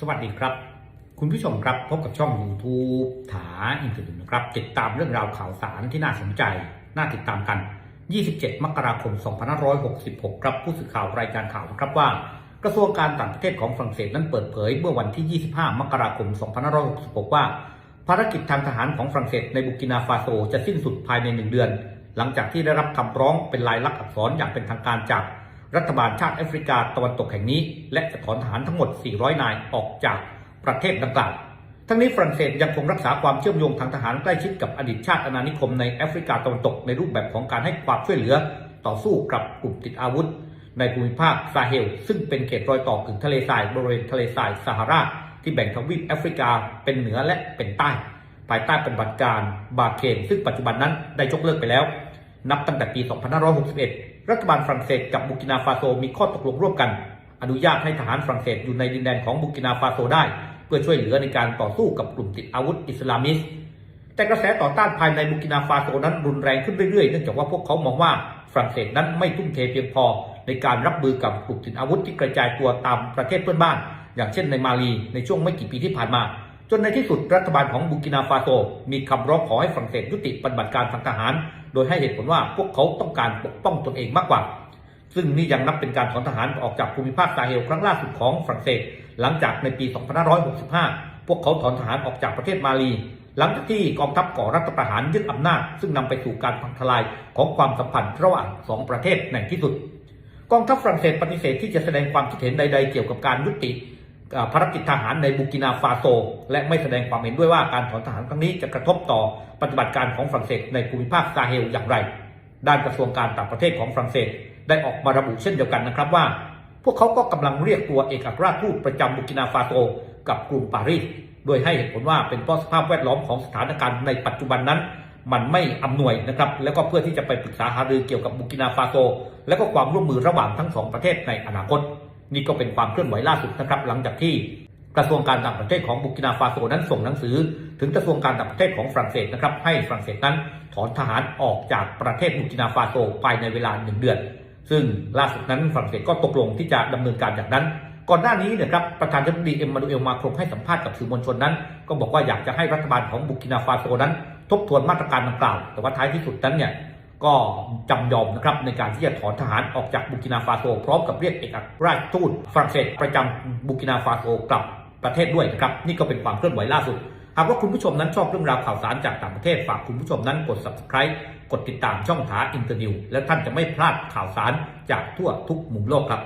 สวัสดีครับ คุณผู้ชมครับพบกับช่อง YouTube ถาอินเทอร์เน็ตนะครับ ติดตามเรื่องราวข่าวสารที่น่าสนใจ น่าติดตามกัน 27 มกราคม 2566 ครับผู้สื่อข่าวรายการข่าวนะครับว่า กระทรวงการต่างประเทศของฝรั่งเศสนั้นเปิดเผย เมื่อวันที่ 25 มกราคม 2566 ว่า ภารกิจทางทหารของฝรั่งเศสในบุกินาฟาโซจะสิ้นสุดภายในหนึ่งเดือน หลังจากที่ได้รับคำร้องเป็นลายลักษณ์อักษรอย่างเป็นทางการจาก รัฐบาลชาติแอฟริกาตะวันตกแห่งนี้ และจะถอนทหารทั้งหมด 400 นายออกจากประเทศดังกล่าวทั้งนี้ฝรั่งเศสยังคงรักษาความเชื่อมโยงทางทหารใกล้ชิดกับอดีตชาติอาณานิคมในแอฟริกาตะวันตกในรูปแบบของการให้ความช่วยเหลือต่อสู้กับกลุ่มติดอาวุธ ในภูมิภาคซาเฮล ซึ่งเป็นเขตรอยต่อกึ่งทะเลทรายบริเวณทะเลทรายซาฮาราที่แบ่งทวีปแอฟริกาเป็นเหนือและเป็นใต้ ภายใต้ปฏิบัติการบาเคนซึ่งปัจจุบันนั้นได้ยกเลิกไปแล้ว นับตั้งแต่ปี 2561 รัฐบาลฝรั่งเศสกับบูกินาฟาโซมีข้อตกลงร่วมกัน อนุญาตให้ทหารฝรั่งเศสอยู่ในดินแดนของบูกินาฟาโซได้ เพื่อช่วยเหลือในการต่อสู้กับกลุ่มติดอาวุธอิสลามิสแต่กระแสต่อต้านภายในบูกินาฟาโซนั้นรุนแรงขึ้นเรื่อยๆ เนื่องจากว่าพวกเขามองว่าฝรั่งเศสนั้นไม่ทุ่มเทเพียงพอ ในการรับมือกับกลุ่มติดอาวุธที่กระจายตัวตามประเทศเพื่อนบ้าน อย่างเช่นในมาลีในช่วงไม่กี่ปีที่ผ่านมา จนในที่สุดรัฐบาลของบูกินาฟาโซ มีคำร้องขอให้ฝรั่งเศสยุติปฏิบัติการทางทหาร โดยให้เหตุผลว่าพวกเขาต้องการปกป้องตนเองมากกว่า ซึ่งนี่ยังนับเป็นการถอนทหารออกจากภูมิภาคซาเฮลครั้งล่าสุดของฝรั่งเศส หลังจากในปี 2565 พวกเขาถอนทหารออกจากประเทศมาลี หลังจากที่กองทัพก่อรัฐประหารยึดอำนาจ ซึ่งนำไปสู่การพังทลายของความสัมพันธ์ระหว่างสองประเทศในที่สุด กองทัพฝรั่งเศสปฏิเสธที่จะแสดงความคิดเห็นใด ๆ เกี่ยวกับการยุติ ภารกิจทหารในบูกินาฟาโซ และไม่แสดงความเห็นด้วยว่าการถอนทหารครั้งนี้จะกระทบต่อปฏิบัติการของฝรั่งเศสในภูมิภาคซาเฮลอย่างไร ด้านกระทรวงการต่างประเทศของฝรั่งเศส ได้ออกมาระบุเช่นเดียวกันนะครับว่า พวกเขาก็กำลังเรียกตัวเอกอัครราชทูตประจำบูกินาฟาโซ กับกรุงปารีสโดยให้เหตุผลว่าเป็นเพราะสภาพแวดล้อมของสถานการณ์ในปัจจุบันนั้นมันไม่อำนวยนะครับ แล้วก็เพื่อที่จะไปปรึกษาหารือเกี่ยวกับบูกินาฟาโซ และก็ความร่วมมือระหว่างทั้งสองประเทศในอนาคต นี่ก็เป็นความเคลื่อนไหวล่าสุดนะครับ หลังจากที่กระทรวงการต่างประเทศของบูกินาฟาโซนั้นส่งหนังสือ ถึงกระทรวงการต่างประเทศของฝรั่งเศสนะครับ ให้ฝรั่งเศสนั้นถอนทหารออกจากประเทศบูกินาฟาโซภายในเวลาหนึ่งเดือน ซึ่งล่าสุดนั้นฝรั่งเศสก็ตกลงที่จะดำเนินการอย่างนั้น ก่อนหน้านี้เนี่ยครับประธานาธิบดีเอ็มมานูเอลมาครงให้สัมภาษณ์กับสื่อมวลชนนั้น ก็บอกว่าอยากจะให้รัฐบาลของบุกินาฟาโซนั้น ทบทวนมาตรการดังกล่าว แต่ว่าท้ายที่สุดนั้นเนี่ย ก็จำยอมนะครับในการที่จะถอนทหารออกจากบุกินาฟาโซพร้อมกับเรียกเอกอัครราชทูตฝรั่งเศสประจำบุกินาฟาโซกลับประเทศด้วยนะครับนี่ก็เป็นความเคลื่อนไหวล่าสุด หากว่าคุณผู้ชมนั้นชอบเรื่องราวข่าวสารจากต่างประเทศฝากคุณผู้ชมนั้นกด subscribe กดติดตามช่องถาอินเตอร์นิวและท่านจะไม่พลาดข่าวสารจากทั่วทุกมุมโลกครับ